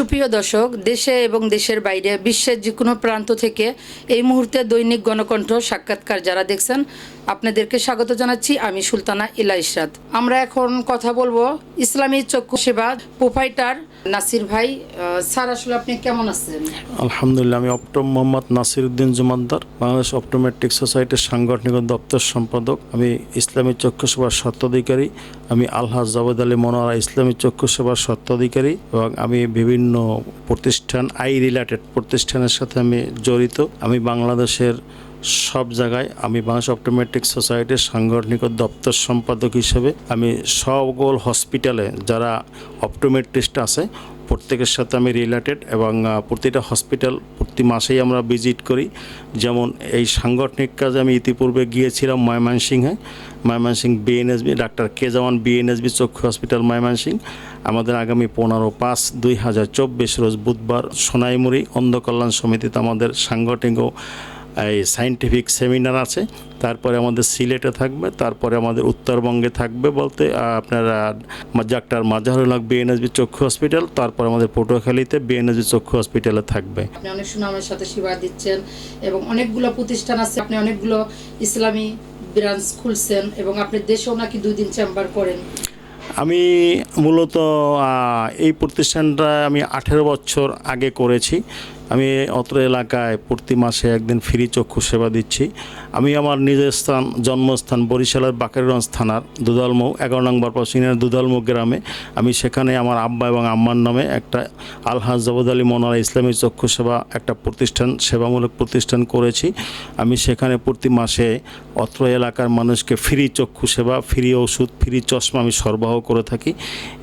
সুপ্রিয় দর্শক, দেশে এবং দেশের বাইরে বিশ্বের যে কোনো প্রান্ত থেকে এই মুহূর্তে দৈনিক গণকণ্ঠ সাক্ষাৎকার যারা দেখছেন, আপনাদেরকে স্বাগত জানাচ্ছি। আমি সুলতানা ইলা ইশরাত আমরা এখন কথা বলব ইসলামী চক্ষু সেবা প্রোপাইটার নাসির ভাই। স্যার, আসলে আপনি কেমন আছেন? আলহামদুলিল্লাহ, আমি অপটম মোহাম্মদ নাসিরউদ্দিন জুমাদ্দার বাংলাদেশ অপটোমেট্রিক সোসাইটির সাংগঠনিক দপ্তর সম্পাদক। আমি ইসলামী চক্ষু সেবার স্বত্বাধিকারী আমি আল্লাহ জাবেদ আলী মনোয়ারা ইসলামী চক্ষু সেবার স্বত্বাধিকারী এবং আমি বিভিন্ন প্রতিষ্ঠান, আই রিলেটেড প্রতিষ্ঠানের সাথে আমি জড়িত। আমি বাংলাদেশের সব জায়গায়, আমি বাংলাদেশ অটোমেটিক সোসাইটির সাংগঠনিক দপ্তর সম্পাদক হিসেবে আমি সকল হসপিটালে যারা অপটোমেট্রিস্ট আছে প্রত্যেকের সাথে আমি রিলেটেড এবং প্রতিটা হসপিটাল প্রতি মাসেই আমরা ভিজিট করি। যেমন এই সাংগঠনিক কাজে আমি ইতিপূর্বে গিয়েছিলাম ময়মনসিংহে। ময়মনসিংহ বিএনএসবি ডাক্তার কেজাওয়ান বিএনএসবি চক্ষু হসপিটাল ময়মনসিংহ। আমাদের আগামী পনেরো পাঁচ দুই হাজার চব্বিশ রোজ বুধবার সোনাইমুড়ি অন্ধকল্যাণ সমিতিতে আমাদের সাংগঠনিক এই সাইন্টিফিক সেমিনার আছে। তারপরে আমাদের সিলেটে থাকবে তারপরে আমাদের উত্তরবঙ্গে থাকবে বলতে আপনার ডাক্তার মাজাহুল হক বিএনএসবি চক্ষু হসপিটাল তারপর আমাদের পটুয়াখালীতে বিএনএসবি চক্ষু হসপিটালে থাকবে। আপনি অনেক সুনামের সাথে সেবা দিচ্ছেন এবং অনেকগুলো প্রতিষ্ঠান আছে আপনি অনেকগুলো ইসলামী ব্রাঞ্চ খুলছেন এবং আপনি দেশেও নাকি দুই দিন চেম্বার করেন। আমি মূলত এই প্রতিষ্ঠানটা আমি আঠেরো বছর আগে করেছি। আমি অত্র এলাকায় প্রতি মাসে একদিন ফ্রি চক্ষু সেবা দিচ্ছি। আমি আমার নিজের স্থান, জন্মস্থান বরিশালের বাকেরগঞ্জ থানার দুধালমৌ এগারো নং বারপাসিনের দুধালমৌ গ্রামে। আমি সেখানে আমার আব্বা এবং আম্মার নামে একটা আলহাজ জবদ আলী মনোয়ারা ইসলামী চক্ষু সেবা একটা প্রতিষ্ঠান, সেবামূলক প্রতিষ্ঠান করেছি। আমি সেখানে প্রতি মাসে অত্র এলাকার মানুষকে ফ্রি চক্ষু সেবা, ফ্রি ওষুধ, ফ্রি চশমা আমি সরবরাহ করে থাকি।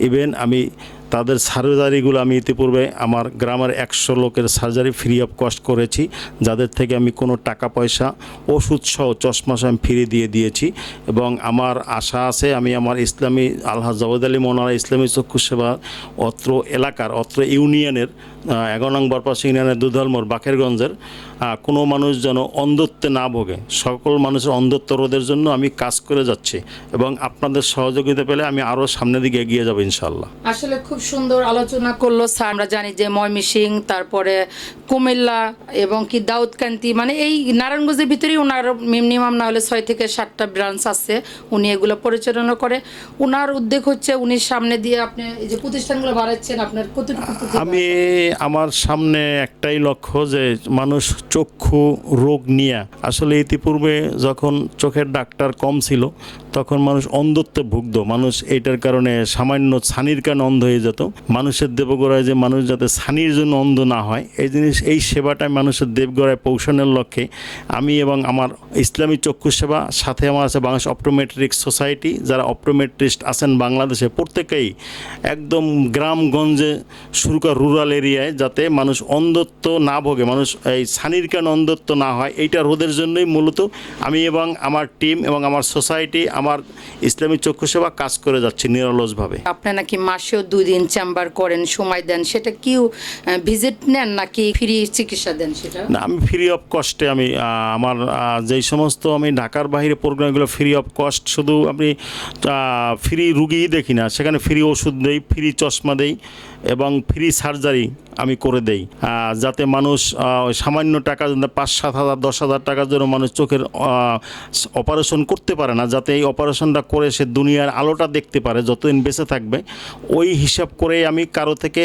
ইভেন আমি তাদের সার্জারিগুলো আমি ইতিপূর্বে আমার গ্রামের একশো লোকের সার্জারি ফ্রি অফ কস্ট করেছি, যাদের থেকে আমি কোনো টাকা পয়সা ওষুধসহ চশমা আমি ফ্রি দিয়ে দিয়েছি এবং আমার আশা আছে আমি আমার ইসলামী আলহাজ জবদ আলী মোনারা ইসলামী চক্ষু সেবা অত্র এলাকার, অত্র ইউনিয়নের এগারো নং বরপাস ইউনিয়নের দুধলমোর বাকেরগঞ্জের কোনো মানুষ যেন অন্ধত্বে না ভোগে। সকল মানুষের অন্ধত্ব রোধের জন্য আমি কাজ করে যাচ্ছি এবং আপনাদের সহযোগিতা পেলে আমি আরও সামনের দিকে এগিয়ে যাব ইনশাল্লাহ আসলে খুব সুন্দর আলোচনা করল স্যার। আমরা জানি যে ময়মিসিং তারপরে কুমিল্লা এবং কি দাউদকান্তি মানে এই নারায়ণগঞ্জের ভিতরেই ওনার মিনিমাম না হলে ছয় থেকে সাতটা ব্রাঞ্চ আছে। উনি এগুলো পরিচালনা করে। ওনার উদ্যোগ হচ্ছে উনি সামনে দিয়ে আপনি এই যে প্রতিষ্ঠানগুলো বাড়াচ্ছেন আপনার কতটুকু আমি আমার সামনে একটাই লক্ষ্য যে মানুষ চক্ষু রোগ নিয়ে। আসলে ইতিপূর্বে যখন চোখের ডাক্তার কম ছিল তখন মানুষ অন্ধত্বে ভুগত মানুষ এইটার কারণে সামান্য ছানির কারণে অন্ধ হয়ে যেত। মানুষের দেবগড়ায় যে মানুষ যাতে ছানির জন্য অন্ধ না হয়, এই জিনিস, এই সেবাটা মানুষের দেবগড়ায় পৌঁছানোর লক্ষ্যে আমি এবং আমার ইসলামী চক্ষু সেবা, সাথে আমার আছে বাংলাদেশ অপটোমেট্রিক সোসাইটি, যারা অপটোমেট্রিস্ট আছেন বাংলাদেশে প্রত্যেকেই একদম গ্রামগঞ্জে শুরু করে রুরাল এরিয়ায় যাতে মানুষ অন্ধত্ব না ভোগে, মানুষ এই ছানির কেন অন্ধত্ব না হয়, এইটা রোধের জন্যই মূলত আমি এবং আমার টিম এবং আমার সোসাইটি আমার ইসলামী চক্ষু সেবা কাজ করে যাচ্ছে নিরলসভাবে। আপনি নাকি মাসেও দুই দিন চেম্বার করেন সময় দেন সেটা কি ভিজিট নেন নাকি ফ্রি চিকিৎসা দেন সেটা? না আমি ফ্রি অফ কস্টে আমি আমার যেই সমস্ত আমি ঢাকার বাইরে প্রোগ্রামগুলো ফ্রি অফ কস্ট শুধু আপনি ফ্রি রুগীই দেখি না সেখানে ফ্রি ওষুধ দেই ফ্রি চশমা দেই এবং ফ্রি সার্জারি আমি করে দেই। যাতে মানুষ সামান্য টাকা পাঁচ, সাত হাজার, দশ হাজার টাকার জন্য মানুষ চোখের অপারেশন করতে পারে না, যাতে এই অপারেশনটা করে সে দুনিয়ার আলোটা দেখতে পারে, যতদিন বেঁচে থাকবে। ওই হিসাব করে আমি কারও থেকে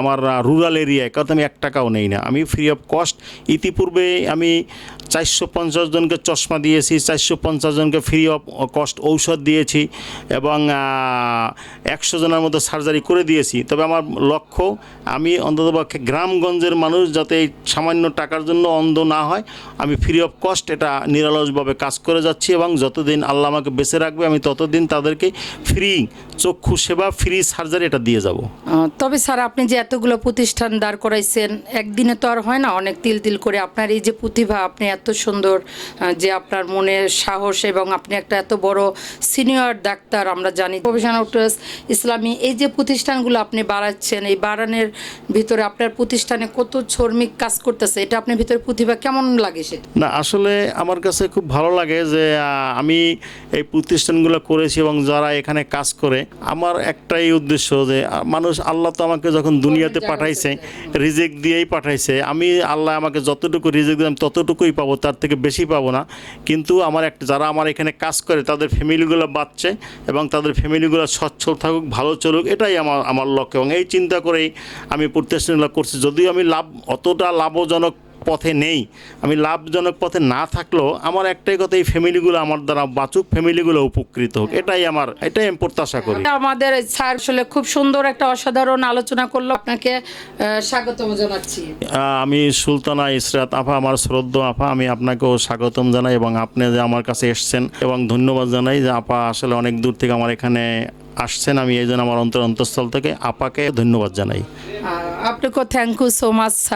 আমার রুরাল এরিয়ায় কারও আমি এক টাকাও নেই না। আমি ফ্রি অফ কস্ট ইতিপূর্বে আমি চারশো পঞ্চাশ জনকে চশমা দিয়েছি, চারশো পঞ্চাশ জনকে ফ্রি অফ কস্ট ঔষধ দিয়েছি এবং একশো জনের মতো সার্জারি করে দিয়েছি। তবে আমার লক্ষ্য, আমি অন্ততপক্ষে গ্রামগঞ্জের মানুষ যাতে এই সামান্য টাকার জন্য অন্ধ না হয়, আমি ফ্রি অফ কস্ট এটা নিরালসভাবে কাজ করে যাচ্ছি এবং যতদিন আল্লাহ আমাকে বেঁচে রাখবে, আমি ততদিন তাদেরকে ফ্রি চক্ষু সেবা ফ্রি সার্জারি এটা দিয়ে যাব। তবে স্যার, আপনি যে এতগুলো প্রতিষ্ঠান দাঁড় করাইছেন, একদিনে তো আর হয় না অনেক তিল তিল করে আপনার এই যে প্রতিভা, আপনি এত সুন্দর যে আপনার মনের সাহস এবং আপনি একটা এত বড় সিনিয়র ডাক্তার, আমরা জানি প্রফেশনাল ইসলামী, এই যে প্রতিষ্ঠানগুলো আপনি বাড়াচ্ছেন, এই বাড়ানোর ভিতরে আপনার প্রতিষ্ঠানে কত শ্রমিক কাজ করতেছে? এটা আপনার ভিতরে প্রতিভা কেমন লাগে সেটা না আসলে আমার কাছে খুব ভালো লাগে যে আমি এই প্রতিষ্ঠানগুলো করেছি এবং যারা এখানে কাজ করে আমার একটাই উদ্দেশ্য যে মানুষ আল্লাহ তো আমাকে যখন দুনিয়াতে পাঠাইছে রিজেক দিয়েই পাঠাইছে। আমি আল্লাহ আমাকে যতটুকু রিজেক দিলাম ততটুকুই পাবো তার থেকে বেশি পাবো না। কিন্তু আমার একটা যারা আমার এখানে কাজ করে তাদের ফ্যামিলিগুলো বাঁচছে এবং তাদের ফ্যামিলিগুলো সচ্ছল থাকুক ভালো চলুক এটাই আমার আমার লক্ষ্য। এবং এই চিন্তা করেই আমি প্রতিষ্ঠানগুলো করছি। যদিও আমি লাভ অতটা লাভজনক পথে নেই। আমি লাভজনক পথে না থাকলেও আমার একটাই কথা এই ফ্যামিলিগুলো আমার দ্বারা বাঁচুক ফ্যামিলিগুলো উপকৃত হোক। এটাই আমার এটাই আমি প্রত্যাশা করি। আমাদের স্যার আসলে খুব সুন্দর একটা অসাধারণ আলোচনা করল। আপনাকে স্বাগতম জানাচ্ছি। আমি সুলতানা ইসরাত আফা আমার শ্রদ্ধ আফা। আমি আপনাকেও স্বাগতম জানাই এবং আপনি যে আমার কাছে এসছেন এবং ধন্যবাদ জানাই যে আপা আসলে অনেক দূর থেকে আমার এখানে আসছেন। আমি এই জন্য আমার অন্তর অন্তঃস্থল থেকে আপাকে ধন্যবাদ জানাই। আপনাকে thank you so much sir